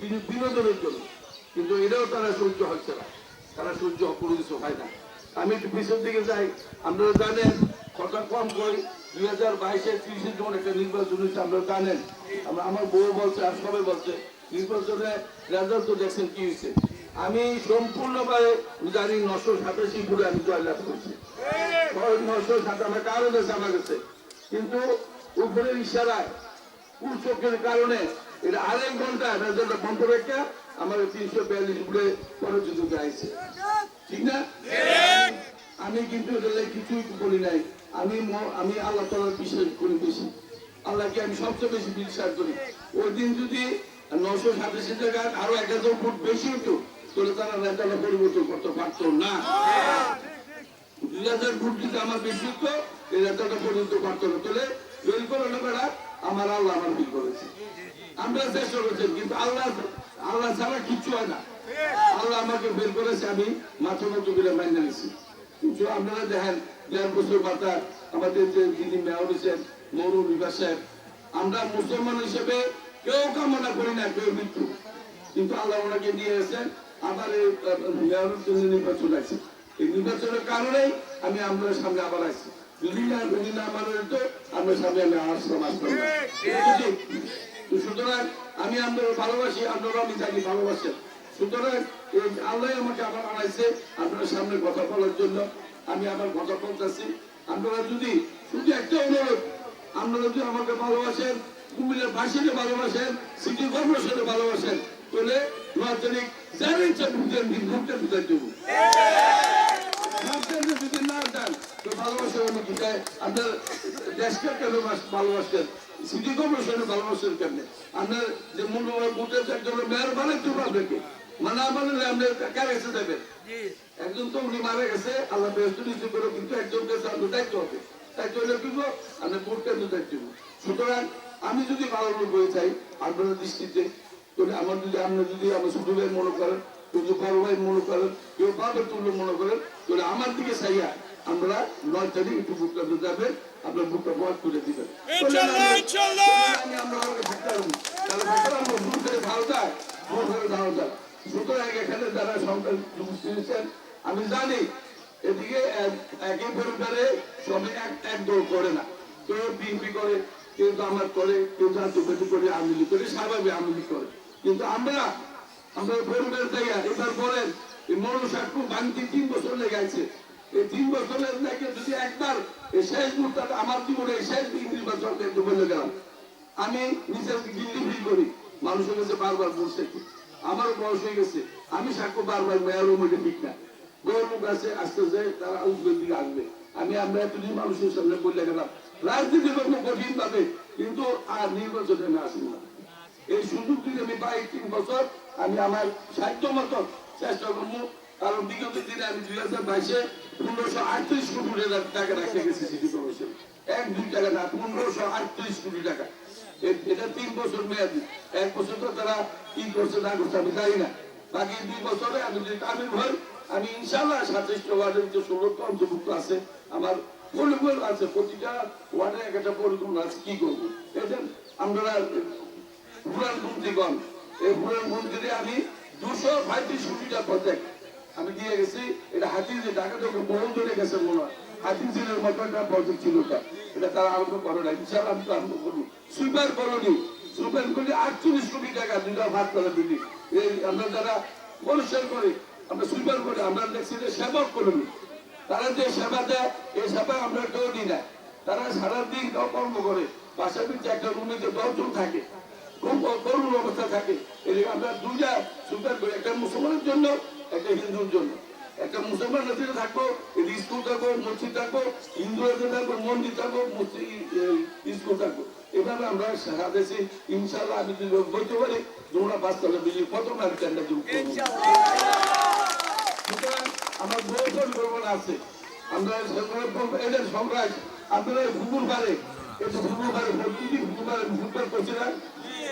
বিনো- বিনোদনের জন্য। কিন্তু এটাও তারা সহ্য হচ্ছে না। তারা সহ্য কোনো কিছু হয় না। আমি একটু পিছন দিকে যাই। আপনারা জানেন, কথা কম করি। দুই হাজার বাইশে ত্রিশে জন একটা নির্বাচন হয়েছে, আপনারা জানেন, আমরা আমার বউ বলছে আর সবাই বলছে, নির্বাচনে রেজাল্ট তো দেখছেন কি হয়েছে? আমি সম্পূর্ণভাবে জানি নশো সাতাশি ফুলে আমি জয়লাভ করছি। নশো সাতাশি কারও দেশে আমার কাছে কিন্তু উপরের ইশারায় চোখের কারণে এটা আরেক ঘণ্টা রেজাল্ট বন্ধ রেখে আমার তিনশো বিয়াল্লিশ ফুলে পরিচিত গাইছে। ঠিক না? আমি কিন্তু কিছুই বলি নাই। আমি আমি আল্লাহ তালার বিশ্বাস করি বেশি। আল্লাহকে আমি সবচেয়ে বেশি বিশ্বাস করি। ওই দিন যদি নশো সাতাশি জায়গায় আরও এক হাজার ফুট বেশি হতো তাহলে তারা রেজাল্ট পরিবর্তন করতে পারতো না। দুই হাজার ফুট যদি আমার বেশি হতো এই রেজাল্টটা পর্যন্ত পারতো না। তাহলে ফেল করে লোকেরা আমার আল্লাহ আমার ফিল করেছে। আমরা চেষ্টা করছি কিন্তু আল্লাহ আল্লাহ ছাড়া কিচ্ছু হয় না। আল্লাহ আমাকে বের করেছে আমি মাথা মতো করে মাইনে নিছি। কিন্তু আপনারা দেখেন দেড় বছর মাথা আমাদের যে যিনি মেয়র হয়েছেন মরু সাহেব আমরা মুসলমান হিসেবে কেউ কামনা করি না কেউ মৃত্যু। কিন্তু আল্লাহ ওনাকে নিয়ে এসেছেন আবার এই মেয়রের জন্য নির্বাচন আছে এই নির্বাচনের কারণেই আমি আপনার সামনে আবার আসছি। যদি না যদি না সামনে আমি সুতরাং আপনার ভালোবাসি আপনারা আমি জানি ভালোবাসেন। সুতরাং এই আল্লাহ আমাকে আবার আনাইছে আপনার সামনে কথা বলার জন্য। আমি আবার কথা বলতেছি। আপনারা যদি শুধু একটা অনুরোধ আপনারা যদি আমাকে ভালোবাসেন কুমিল্লার ভাষীকে ভালোবাসেন সিটি কর্পোরেশনে ভালোবাসেন তাহলে নয় তারিখ যার ইচ্ছা ভুগতেন ভুগতে ভুগতে দেবো। ভাবছেন যদি না যান তো ভালোবাসা হলো কি আপনার দেশকে কেন বাস- সিটি কর্পোরেশনে ভালোবাসেন কেন আপনার যে মূল্যবান ভোটের একজন মেয়র বানাইতে পারবে কি? মানে আমাদের কার কাছে একজন তো উনি মারা গেছে আল্লাহ ব্যস্ত নিচে করে কিন্তু একজন কাছে আপনার দায়িত্ব হবে। দায়িত্ব হলে কিন্তু আপনি ভোট কেন্দ্র দায়িত্ব সুতরাং আমি যদি ভালো লোক হয়ে চাই আপনার দৃষ্টিতে আমার যদি আপনার যদি আমার ছোট মনে করেন যদি বড় ভাই মনে করেন কেউ তুল্য মনে করেন তাহলে আমার দিকে চাইয়া আমরা নয় তারিখ একটু বুক কেন্দ্র যাবেন আপনার বুকটা বধ করে দিবেন। আমি আমরা আমাকে থাকতে পারব তাহলে থাকতে পারব ভুল করে ভালো যায় ভুল করে ভালো যায়। সুতরাং এখানে যারা সন্তান দিয়েছেন আমি জানি এদিকে এক- একই পরিবারে সবাই এক এক দল করে না। কেউ বিএনপি করে কেউ তো আমার করে কেউ জাতীয় করে লীগ করে স্বাভাবিক আওয়ামী করে। কিন্তু আমরা থেকে এবার বলেন, এই ভাঙতে তিন বছর এই তিন বছরের যদি একবার এই শেষ আমার জীবনে এই শেষ দিন করতে বলে গেলাম। আমি নিজের ফিল করি, মানুষের কাছে বারবার আমার বয়স হয়ে গেছে, আমি সাক্ষ্য বারবার মেয়ার মধ্যে ঠিক না। গৌরব আছে, আস্তে আস্তে তারা উদ্বেগ দিকে আসবে। আমি আমরা এতদিন মানুষের সামনে বললে গেলাম। রাজনীতি করব কঠিন ভাবে কিন্তু আর নির্বাচনে আমি আসব না এই সুযোগ যদি আমি পাই তিন বছর, আমি আমার সাধ্য মতো চেষ্টা করব। কারণ বিগত দিনে আমি দুই হাজার বাইশে পনেরোশো আটত্রিশ কোটি টাকা- রাখতে গেছি সিটি কর্পোরেশন। এক, দুই টাকা না, পনেরোশো আটত্রিশ কোটি টাকা। এটা তিন বছর মেয়াদি। এক বছর তো তারা কি করছে না করছে আমি জানি না। বাকি দুই বছরে আমি যদি কামিল হই, আমি ইনশাল্লাহ সাতাইশটা ওয়ার্ডের যে ষোলোটা অন্তর্ভুক্ত আছে। আমার পরিকল্পনা আছে, প্রতিটা ওয়ার্ডে এক একটা পরিকল্পনা আছে, কি করব? যে আমরা পুরান মন্ত্রীগণ, এই পুরান মন্ত্রী আমি দুশো পঁয়ত্রিশ কোটি টাকা আমি দিয়ে গেছি, এটা হাতির যে টাকা তো বহু ধরে গেছে মনে হয়। হাতির জেলের মতো একটা প্রজেক্ট ছিল এটা এটা তারা আরম্ভ করে না ইনশাল্লাহ আমি আরম্ভ করব। সুইপার কলোনি সুইপার কলোনি আটচল্লিশ কোটি টাকা দুইটা ভাগ করে দিলি। এই আমরা যারা পরিষ্কার করি, আমরা সুইপার করি, আমরা দেখছি যে সেবক কলোনি। তারা যে সেবা দেয়, এই সেবা আমরা কেউ দিই না। তারা সারাদিন কর্ম করে ভিতরে একটা রুমে যে দশজন থাকে খুব করুণ অবস্থা থাকে। এদিকে আমরা দুইটা সুপার করি, একটা মুসলমানের জন্য, একটা হিন্দুর জন্য। একটা মুসলমান নদীতে থাকব স্কুল থাকব, মসজিদ থাকব, হিন্দু হিন্দুদের থাকব, মন্দির থাকব, মসজিদ স্কুল থাকব। এভাবে আমরা সারা দেশে ইনশাল্লাহ আমি যদি বলতে পারি, তোমরা বাস্তবে বিজয়ী প্রথম আর টেন্ডার যোগ করব। সুতরাং আমার বহু পরিকল্পনা আছে। আমরা এদের সংগ্রাম আপনারা ঘুমুর পারে এটা ঘুমুর পারে, প্রতিদিন ঘুমুর পারে ফুটবল করছি না।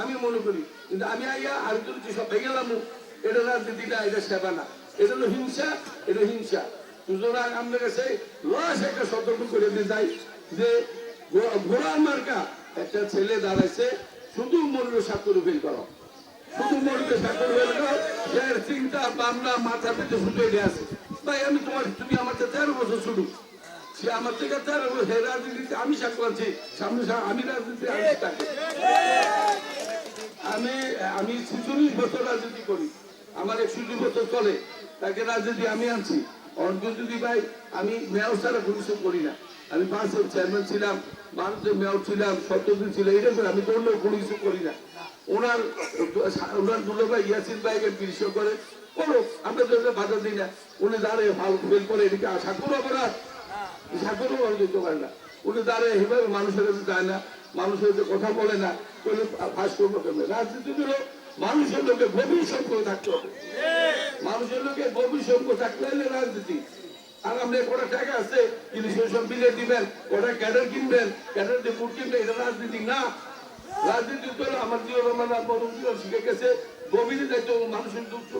আমি মনে করি, কিন্তু আমি আইয়া আর যদি সব ভেঙে গেলাম এটা রাজনীতি না এটা সেবা না। এটা হলো হিংসা, এটা হিংসা। সুতরাং আমাদের কাছে লস একটা সতর্ক করে দিয়ে যাই যে ঘোড়ার মার্কা একটা ছেলে দাঁড়াইছে, শুধু মূল্য স্বাক্ষর ফিল করো। শুধু মরবে স্বাক্ষর ফিল করো চিন্তা, ভাবনা মাথা পেতে দিয়ে আছে ভাই আমি তোমার তুমি বছর সে আমার থেকে রাজনীতিতে আমি আছি সামনে আমি রাজনীতি আমি আমি আমি ছিচল্লিশ বছর রাজনীতি করি। আমার বছর চলে, তাকে রাজনীতি আমি আনছি। ভাই, আমি মেয়র ছাড়া কিছু করি না। আমি পাঁচ চেয়ারম্যান ছিলাম ভারতের মেয়র ছিলাম এটা করে আমি তো অন্য কোনো করি না। ওনার ওনার দুটো ভাই ইয়াসিন ভাইকে বিশেষ করে করো আমরা তো বাধা দিই না। উনি দাঁড়িয়ে ভালো ফেল করে এদিকে আশা করো অপরাধ। ঠাকুরও বড় দিতে পারে না। উনি দাঁড়িয়ে এভাবে মানুষের কাছে যায় না। মানুষের কাছে কথা বলে না। কোনো ফাঁস করব কেন রাজনীতি হলো মানুষের লোকে গভীর সম্পর্ক থাকতে হবে। মানুষের লোকে গভীর সম্পর্ক থাকতে হলে রাজনীতি। আর আপনি কটা টাকা আছে কিন্তু সেই সব বিলে দিবেন ওটা ক্যাডার কিনবেন, ক্যাডার দিয়ে বুট কিনবেন, এটা রাজনীতি না। রাজনীতি তো আমার জীবন জীবন শিখে গেছে। যাইতে হবে, মানুষের দুঃখ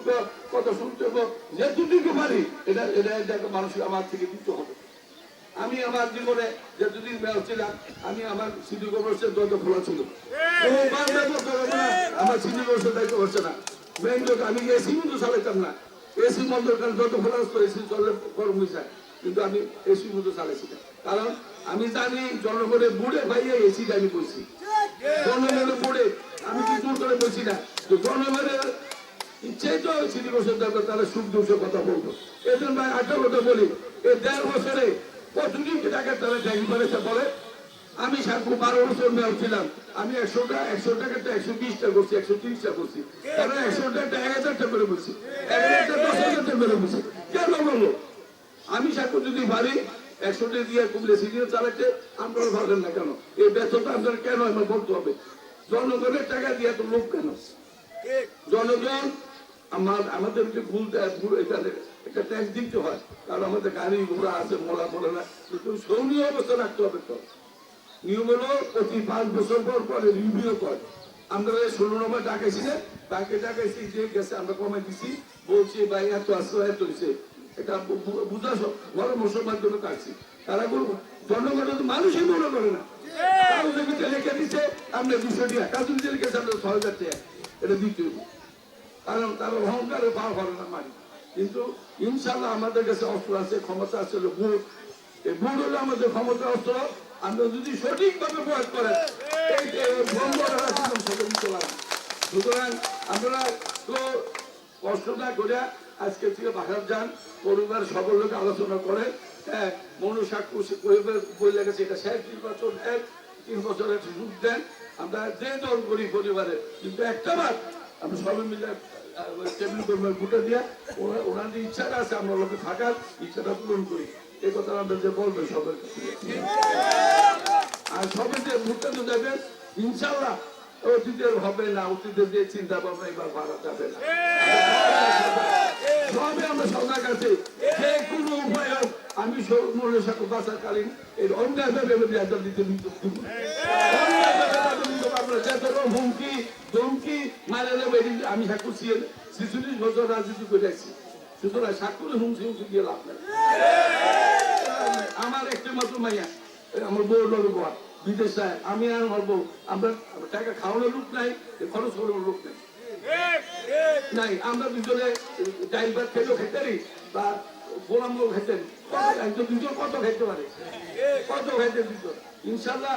কথা শুনতে হবে। যেটুকু পারি এটা এটা এটা মানুষের আমার থেকে দিতে হবে। আমি আমার জীবনে যে দুদিন ছিলাম আমি আমার সিটি কর্পোরেশন দ্বন্দ্ব খোলা ছিল। দায়িত্ব আমার সিটি কর্পোরেশন দায়িত্ব করছে না। মেইন লোক আমি এসি কিন্তু চালাইতাম না। এসি বন্ধ কারণ যত খোলা আসতো এসি চলে গরম হয়ে যায়। কিন্তু আমি এসি মতো চালাইছি না। কারণ আমি জানি জনগণের বুড়ে ভাইয়া এসিটা আমি বলছি জনগণের বুড়ে আমি কি জোর করে বলছি না? তারা সুখ দুঃখের কথা ভাই কথা বলি, এই দেড় বছরে টাকা তারা বলে, আমি সাতশো বারো বছর মেয়র ছিলাম, আমি একশো টাকাটা একশো বিশটা করছি, একশো তিরিশটা করছি। তারা একশো টাকা এক হাজারটা করে বলছি দশ হাজারটা করে বলছি। কেন আমি সাক্ষ্য যদি পারি টাকা দিয়ে কুমলে সিরিয়াল চালাচ্ছে আপনারা ভাবেন না কেন? এই বেতনটা আপনার কেন আমার বলতে হবে? জনগণের টাকা দিয়ে তো লোক কেন? জনগণ আমার আমাদের যে ভুল এখানে একটা ট্যাক্স দিতে হয়। কারণ আমাদের গাড়ি ঘোড়া আছে মোড়া পড়ে না। কিন্তু সৌনীয় অবস্থা রাখতে হবে তো। নিয়ম হলো প্রতি পাঁচ বছর পর পরে রিভিউ করে। আমরা ষোলো নম্বর ডাকাইছিলেন তাকে ডাকাইছি যে গেছে আমরা কমাই দিছি। বলছি ভাই এত আসলো এত হয়েছে এটা বুঝা সব বড় মুসলমান জন্য কাটছি। তারা বলব জনগণ মানুষই মনে করে না। লিখে দিচ্ছে আমরা দুশো টাকা। কারও জমিতে লিখেছে আমরা ছয় হাজার টাকা। এটা হবে কারণ তার অহংকারে পার করে না মারি কিন্তু ইনশাল্লাহ আমাদের কাছে অস্ত্র আছে, ক্ষমতা আছে ভোট এই ভোট হলো আমাদের ক্ষমতা অস্ত্র। আমরা যদি সঠিকভাবে প্রয়োগ করেন, এই। সুতরাং আপনারা তো কষ্টটা করে আজকে থেকে বাসার যান, পরিবার সকল লোক আলোচনা করে। হ্যাঁ মনুসাক্ষ্য পরিবার বই লেগেছে, এটা শেষ নির্বাচন, এক তিন বছরের সুযোগ দেন। আমরা যে দল করি পরিবারে, কিন্তু একটা বার আমরা সবাই মিলে টেবিল করব ফুটে দিয়ে ওনাদের ইচ্ছাটা আছে, আমরা লোকে থাকার ইচ্ছাটা পূরণ করি। এই কথা আমরা যে সবার আর যে ঘুরতে তো ইনশাল্লাহ অতীতের হবে না, অতীতের যে চিন্তা ভাবনা এবার যাবে না। সবে আমরা সজাগ আছি যে কোনো উপায় হোক, আমি মনে সাথে বাঁচাকালীন এই অন্যায় ভাবে দিতে দিতে ধরো হুমকি ধমকি আমি আমার বউ লোক বিদেশ আমি আর আমার আমরা টাকা খাওয়ানোর লোক নাই খরচ করানোর লোক নাই আমরা দুজনে ডাইল ভাত খেতে বা গোলাম খেতেন কত খেতে পারে কত খেতে দুজন ইনশাল্লাহ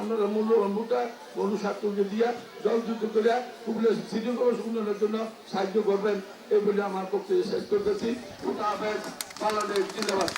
আপনারা মূল্যবান বন্ধুটা বন্ধু স্বার্থকে দিয়া, জল যুদ্ধ করে কুবলে সিটি কর্পোরেশন উন্নয়নের জন্য সাহায্য করবেন এই বলে আমার পক্ষে শেষ করতেছি। বাংলাদেশ জিন্দাবাদ।